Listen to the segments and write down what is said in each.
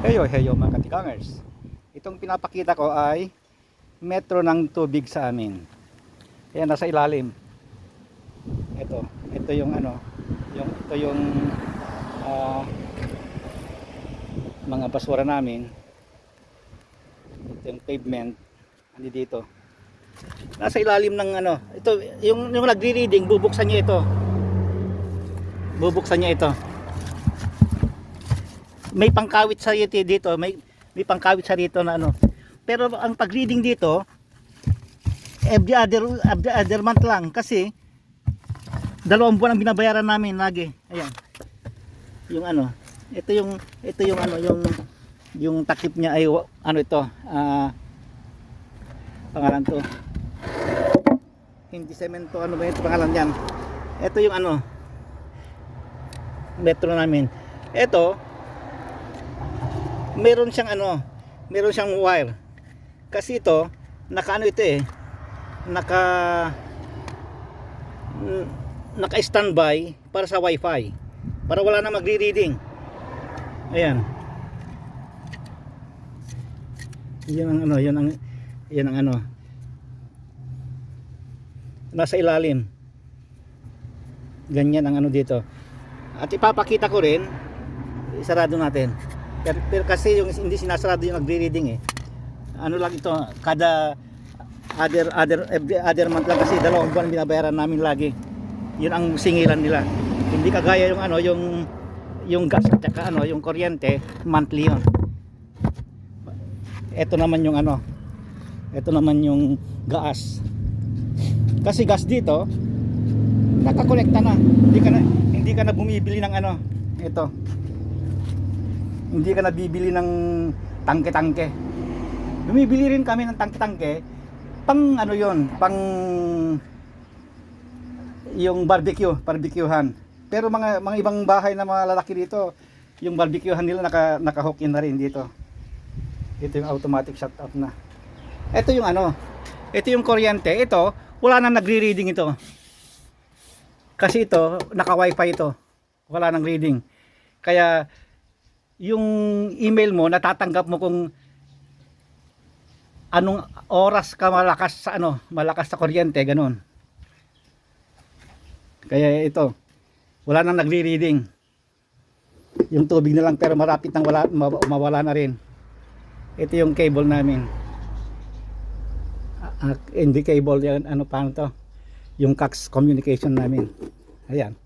Heyo, heyo mga katigangers. Itong pinapakita ko ay metro ng tubig sa amin. Ayan, nasa ilalim. Ito, ito yung ano, yung, ito yung ah, mga basura namin. Ito yung pavement. Ano dito. Nasa ilalim ng ano, ito, yung, yung nagre-reading, bubuksan niya ito. Bubuksan niya ito may pangkawit sa yeti dito, may may pangkawit sa dito na ano. Pero ang pag-reading dito every other every other month lang kasi dalawang buwan ang binabayaran namin lagi. Ayan. Yung ano, ito yung ito yung ano yung yung takip niya ay ano ito, ah pangalan to. Hindi semento, ano ba yung pangalan niyan? Ito yung ano metro namin. Ito, meron siyang ano, meron siyang wire. Kasi ito, naka ano ito eh, naka n- naka standby para sa wifi. Para wala na magre-reading. Ayan. Yan ang ano, yan ang yan ang ano. Nasa ilalim. Ganyan ang ano dito. At ipapakita ko rin, isarado natin. Pero, pero kasi yung hindi sinasarado yung nagre-reading eh. Ano lang ito, kada other other every other month lang kasi dalawang buwan binabayaran namin lagi. Yun ang singilan nila. Hindi kagaya yung ano, yung yung gas at saka ano, yung kuryente, monthly yun. Ito naman yung ano, ito naman yung gas. Kasi gas dito, nakakonekta na. Hindi ka na hindi ka na bumibili ng ano, ito hindi ka nabibili ng tangke-tangke. Bumibili rin kami ng tangke-tangke pang ano yon, pang yung barbecue, barbecuehan. Pero mga mga ibang bahay na mga lalaki dito, yung barbecuehan nila naka naka-hook in na rin dito. Ito yung automatic shut off na. Ito yung ano, ito yung kuryente. Ito, wala nang nagre-reading ito. Kasi ito, naka-wifi ito. Wala nang reading. Kaya yung email mo natatanggap mo kung anong oras ka malakas sa ano, malakas sa kuryente, ganun. Kaya ito, wala nang nagre-reading. Yung tubig na lang pero marapit nang wala, ma- mawala na rin. Ito yung cable namin. Ah, hindi cable yan, ano paano to? Yung CAX communication namin. Ayan.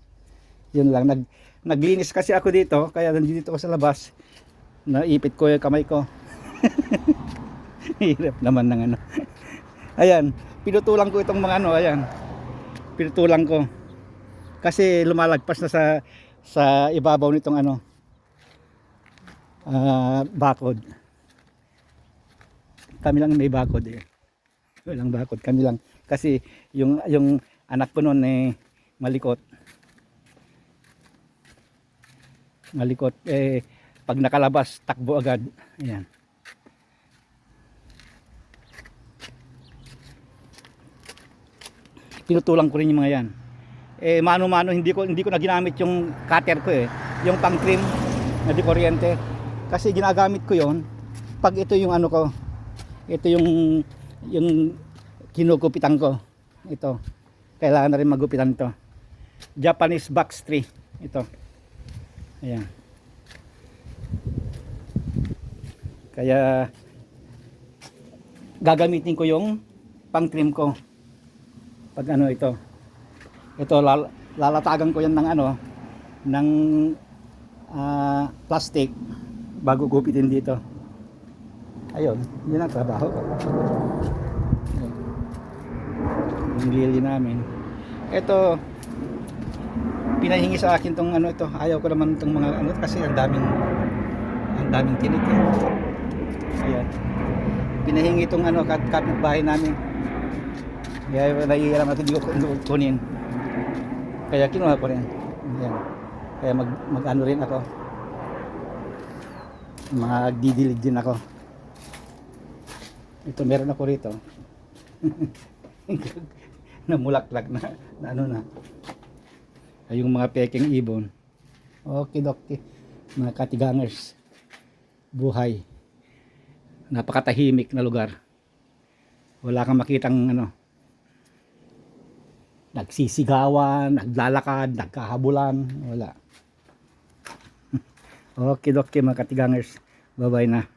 Yun lang. Nag, naglinis kasi ako dito, kaya nandito ako sa labas. Naipit ko yung kamay ko. Hirap naman ng ano. Ayan, pinutulang ko itong mga ano, ayan. Pinutulang ko. Kasi lumalagpas na sa sa ibabaw nitong ano. ah bakod. Kami lang may bakod eh. Walang bakod, kami lang. Kasi yung yung anak ko noon eh malikot. Malikot eh pag nakalabas takbo agad. Ayan. Tinutulang ko rin yung mga yan. Eh mano-mano hindi ko hindi ko na ginamit yung cutter ko eh. Yung pang trim na di kuryente. Kasi ginagamit ko yon pag ito yung ano ko. Ito yung yung kinukupitan ko. Ito. Kailangan na rin magupitan to Japanese box tree. Ito Ayan. Kaya gagamitin ko yung pang trim ko. Pag ano ito. Ito lal- lalatagan ko yan ng ano ng ah, plastic bago gupitin dito. Ayun, yun ang trabaho. Yung lily namin. Ito, pinahingi sa akin tong ano ito. Ayaw ko naman tong mga ano kasi ang daming ang daming tinik. Eh. Ayan. Pinahingi tong ano kat kapitbahay namin. Kaya nahihiram natin hindi ko kunin. Kaya kinuha ko rin. Ayan. Kaya mag, mag ano rin ako. Mga didilig din ako. Ito meron ako rito. Namulaklak na, na ano na ay yung mga peking ibon okay doke mga katigangers buhay. Napakatahimik na lugar. Wala kang makitang ano, nagsisigawan, naglalakad, nagkahabulan, wala. Okay, okay mga katigangers. Bye-bye na.